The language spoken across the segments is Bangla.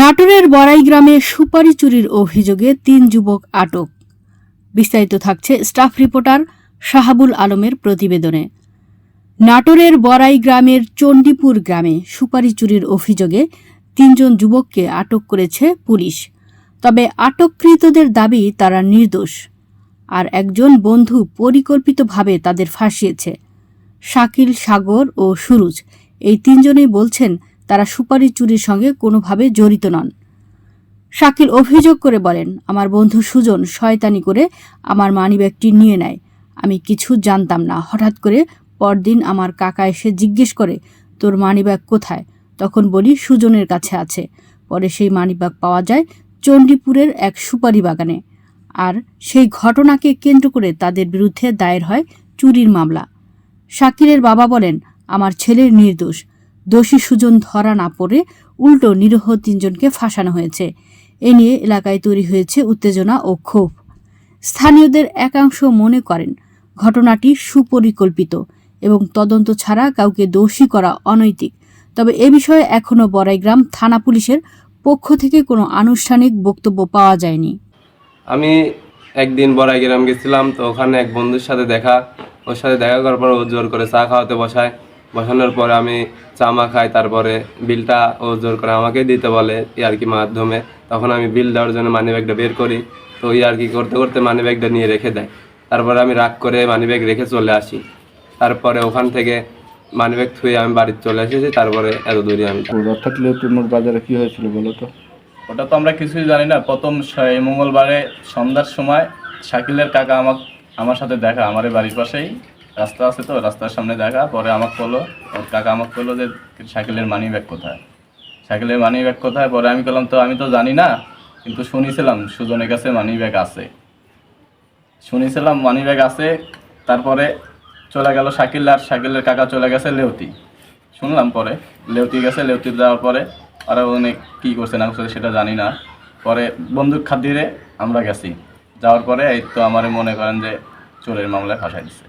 নাটোরের বড়াই গ্রামে সুপারি চুরির অভিযোগে তিন যুবক আটক। বিস্তারিত থাকছে স্টাফ রিপোর্টার শাহাবুল আলমের প্রতিবেদনে। নাটোরের বড়াই গ্রামের চণ্ডীপুর গ্রামে সুপারি চুরির অভিযোগে তিনজন যুবককে আটক করেছে পুলিশ। তবে আটককৃতদের দাবি তারা নির্দোষ। আর একজন বন্ধু পরিকল্পিতভাবে তাদের ফাঁসিয়েছে। শাকিল সাগর ও সুরুজ এই তিনজনেই বলছেন তারা সুপারি চুরির সঙ্গে কোনোভাবে জড়িত নন। শাকিল অভিযোগ করে বলেন, আমার বন্ধু সুজন শয়তানি করে আমার মানিব্যাগটি নিয়ে নেয়। আমি কিছু জানতাম না। হঠাৎ করে পরদিন আমার কাকা এসে জিজ্ঞেস করে, তোর মানিব্যাগ কোথায়? তখন বলি, সুজনের কাছে আছে। পরে সেই মানিব্যাগ পাওয়া যায় চণ্ডীপুরের এক সুপারি বাগানে। আর সেই ঘটনাকে কেন্দ্র করে তাদের বিরুদ্ধে দায়ের হয় চুরির মামলা। শাকিরের বাবা বলেন, আমার ছেলের নির্দোষ। দোষী সুজন ধরা না পড়ে উল্টো নিরীহ তিনজনকে ফাঁসানো হয়েছে। এ নিয়ে এলাকায় তৈরি হয়েছে উত্তেজনা ও ক্ষোভ। স্থানীয়দের একাংশ মনে করেন, ঘটনাটি সুপরিকল্পিত এবং তদন্ত ছাড়া কাউকে দোষী করা অনৈতিক। তবে এ বিষয়ে এখনও বড়াইগ্রাম থানা পুলিশের পক্ষ থেকে কোনো আনুষ্ঠানিক বক্তব্য পাওয়া যায়নি। আমি একদিন বড়াই গ্রাম গেছিলাম, তো ওখানে এক বন্ধুর সাথে দেখা, ওর সাথে দেখা করার পর ও জোর করে চা খাওয়াতে বসায়। বসানোর পরে আমি চা মা খাই তারপরে বিলটা ও জোর করে আমাকে দিতে বলে ইয়ার্কি মাধ্যমে। তখন আমি বিল দেওয়ার জন্য মানি ব্যাগটা বের করি তো ইয়ার্কি করতে করতে মানি ব্যাগটা নিয়ে রেখে দেয়। তারপরে আমি রাগ করে মানি ব্যাগ রেখে চলে আসি। তারপরে ওখান থেকে মানি ব্যাগ থুয়ে আমি বাড়িতে চলে এসেছি তারপরে এত দূরে আমি অর্থাৎ বাজারে কি হয়েছিল বলো তো? ওটা তো আমরা কিছুই জানি না। প্রথম এই মঙ্গলবারে সন্ধ্যার সময় শাকিলের কাকা আমার আমার সাথে দেখা আমার বাড়ির পাশেই। রাস্তা আছে তো, রাস্তার সামনে দেখা পরে আমাকে বলল, ওর কাকা আমাকে বলল যে সাইকেলের মানি ব্যাগ কোথায়? সাইকেলের মানি ব্যাগ কোথায়? পরে আমি বললাম তো আমি তো জানি না, কিন্তু শুনেছিলাম সুজনের কাছে মানি ব্যাগ আছে। শুনেছিলাম মানি ব্যাগ আছে, তারপরে চলে গেল শাকিল আর শাকিলের কাকা চলে গেছে লেউতি। শুনলাম পরে, লেউতি গেছে, লেউতি যাওয়ার পরে, আর অনেক কী করছে না করছে সেটা জানি না। পরে বন্দুক খাতিরে আমরা গেছি। যাওয়ার পরে এই তো আমার মনে করেন যে চোরের মামলায় ফাঁসাই দিচ্ছে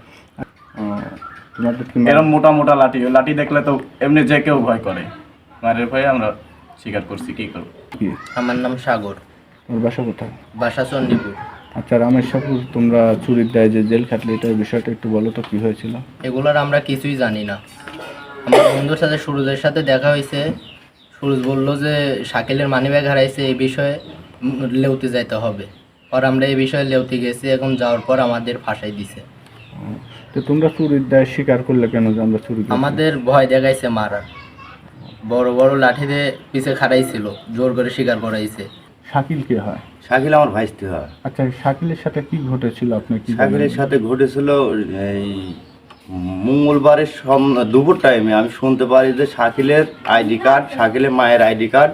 এরকম মোটা মোটা লাঠি ওই লাঠি দেখলে তো এমনি যে কেউ ভয় করে। মায়ের ভয়ে আমরা স্বীকার করছি কি করব? আমার নাম সাগর। তোর বাসা কোথায়? বাসা চণ্ডীপুর। আচ্ছা রামের সাপুর তোমরা চুরির দায় যে জেল খাটলে এটার বিষয়টা একটু বলো তো কি হয়েছিল? এগুলোর আমরা কিছুই জানি না। আমার বন্ধুর সাথে সুরজের সাথে দেখা হয়েছে। সুরজ বলল যে শাকিলের মানিব্যাগ হারাইছে এই বিষয়ে লেউতে যাইতে হবে। আর আমরা এই বিষয়ে লেউতে গেছি এখন যাওয়ার পর আমাদের ফাঁসাই দিছে। তো তোমরা চুরির দায় স্বীকার করলে কেন যে আমরা চুরি করেছি? আমাদের ভয় দেখাইছে মারা বড় বড় লাঠি দিয়ে পিছে খাড়াইছিল জোর করে স্বীকার করাইছে। শাকিল কে হয়? শাকিল আমার ভাইস্তি হয়। আচ্ছা শাকিলের সাথে কি ঘটেছিল আপনি কি শাকিলের সাথে ঘটেছিল এই মঙ্গলবারের সম দুপুর টাইমে আমি শুনতে পারি যে শাকিলের আইডি কার্ড শাকিলের মায়ের আইডি কার্ড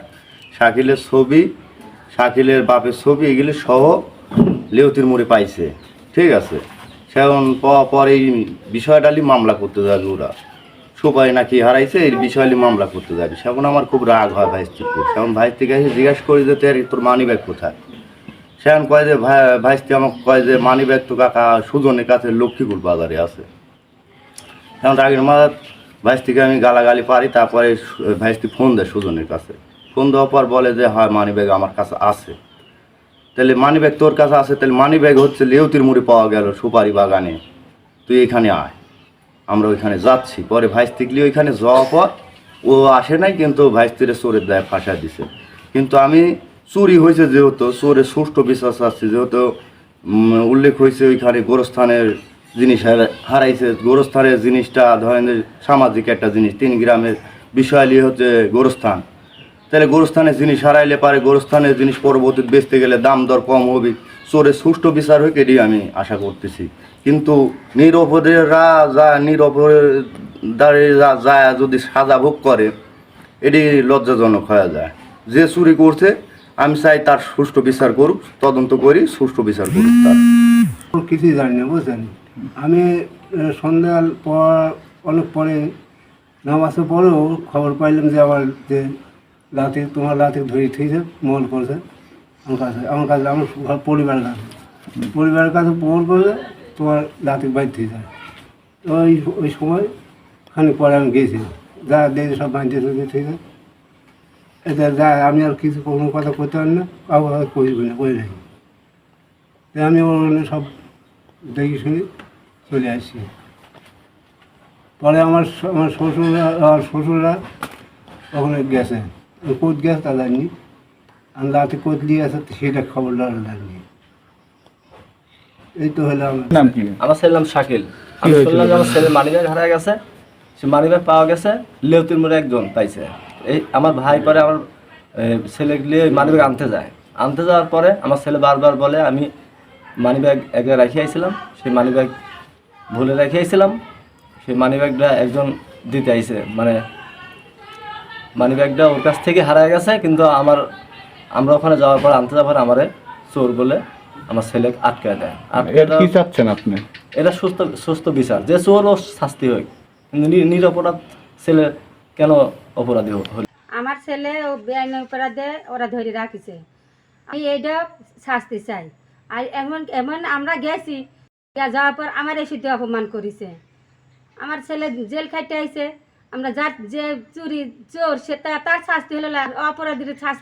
শাকিলের ছবি শাকিলের বাপের ছবি এগুলি সহ লেউতির মুড়ে পাইছে। ঠিক আছে? সেখন পাওয়ার পর এই বিষয়টালি মামলা করতে যাবে ওরা। সুপারি নাকি হারাইছে, এই বিষয়টি মামলা করতে যাবে। সেখন আমার খুব রাগ হয় ভাইস্তির সেখন ভাইস্তিকে এসে জিজ্ঞাসা করি যে তোর তোর মানি ব্যাগ কোথায়? সেখান কয় যে, ভাই ভাইস্তি আমাকে কয় যে মানি ব্যাগ তো কাকা সুজনের কাছে লক্ষ্মীপুর বাজারে আছে। এখন রাগের মাথার ভাইস্তিকে আমি গালাগালি পারি, তারপরে ভাইস্তি ফোন দেয় সুজনের কাছে। ফোন দেওয়ার পর বলে যে, হয় মানি ব্যাগ আমার কাছে আছে। তাহলে মানি ব্যাগ তোর কাছে আছে, তাহলে মানি ব্যাগ হচ্ছে লেউতির মুড়ি পাওয়া গেল সুপারি বাগানে। তুই এখানে আয়। আমরা ওইখানে যাচ্ছি। পরে ভাইস্তিকলি ওইখানে যাওয়ার পর ও আসে নাই, কিন্তু ভাইস্তিরে চোরের দায় ফাঁসা দিছে। কিন্তু আমি চুরি হয়েছে যেহেতু, চোরের সুষ্ঠু বিশ্বাস আছে যেহেতু উল্লেখ হয়েছে ওইখানে গোরস্থানের জিনিস হারাইছে। গোরস্থানের জিনিসটা ধরেন সামাজিক একটা জিনিস, তিন গ্রামের বিষয় নিয়ে হচ্ছে গোরস্থান। তাহলে গোরস্থানের জিনিস হারাইলে পারে, গোরস্থানের জিনিস পরবর্তীতে বেচতে গেলে দাম দর কম হবে। চোরের সুষ্ঠু বিচার হোক এটি আমি আশা করতেছি। কিন্তু নিরপরাধীরা যা নিরপরাধী যায়, যদি সাজা ভোগ করে এটি লজ্জাজনক হয়ে যায়। যে চুরি করছে, আমি চাই তার সুষ্ঠু বিচার করুক, তদন্ত করি, সুষ্ঠু বিচার করুক তার। কিছুই জানি না, বুঝছেন? আমি সন্ধ্যার পর, অনেক পরে, নামাজের পরেও খবর পাইলাম যে আমার যে রাতে তোমার রাতে ধরে ঠিকছে মহল করছে। আমার কাছে আমার কাছে, আমার ঘর পরিবারের কাছে। পরিবারের কাছে মহল করছে, তোমার রাতে বাইর থেকে যায় ওই ওই সময় খানিক পরে আমি গেছি। যা দেখি সব বাঁধতে ঠিক আছে এটা যা, আমি আর কিছু কোনো কথা করতে পারি না কাউ আর কইবি না, কই তো আমি ওখানে সব দেখি শুনি চলে আসছি। পরে আমার আমার শ্বশুররা আমার শ্বশুররা ওখানে গেছে। কোথ গেছে তা জানি আমি রাতে নিয়ে আসে সেটা খবরটা জানি এই তো হলো আমার নাম কি আমার ছেলের নাম শাকিল। আমি শুনলাম যে আমার ছেলের মানিব্যাগ হারিয়ে গেছে। সে মানিব্যাগ পাওয়া গেছে লেউতির মোড়ে একজন পাইছে। এই আমার ভাই পরে আমার ছেলে গিয়ে মানিব্যাগ আনতে যায়। আনতে যাওয়ার পরে আমার ছেলে বারবার বলে আমি মানিব্যাগ এক জায়গায় রেখে আইছিলাম সেই মানিব্যাগ ভুলে রেখে আইছিলাম। সেই মানিব্যাগটা একজন দিতে আইছে মানে মানিব্যাগটা ওর কাছ থেকে হারায় গেছে কিন্তু আমার আমরা ওখানে যাওয়ার পর আনতে যাওয়ার পর আমারে চোর বলে আমার ছেলে আটকে দেয়। এর কি চাচ্ছেন আপনি? এটা সুস্থ সুস্থ বিচার। যে চোর ও শাস্তি হয় কিন্তু নিরপরাধ ছেলে কেন অপরাধী হল? আমার ছেলে ও বেআইন অপরাধে ওরা ধরে রাখিছে। আমি এইটা শাস্তি চাই। আর এমন এমন আমরা গেছি যাওয়ার পর আমার এই অপমান করেছে। আমার ছেলে জেল খাইতে আইছে। আমরা যার যে চুরি চোর সে তার শাস্তি হলো অপরাধীর শাস্তি।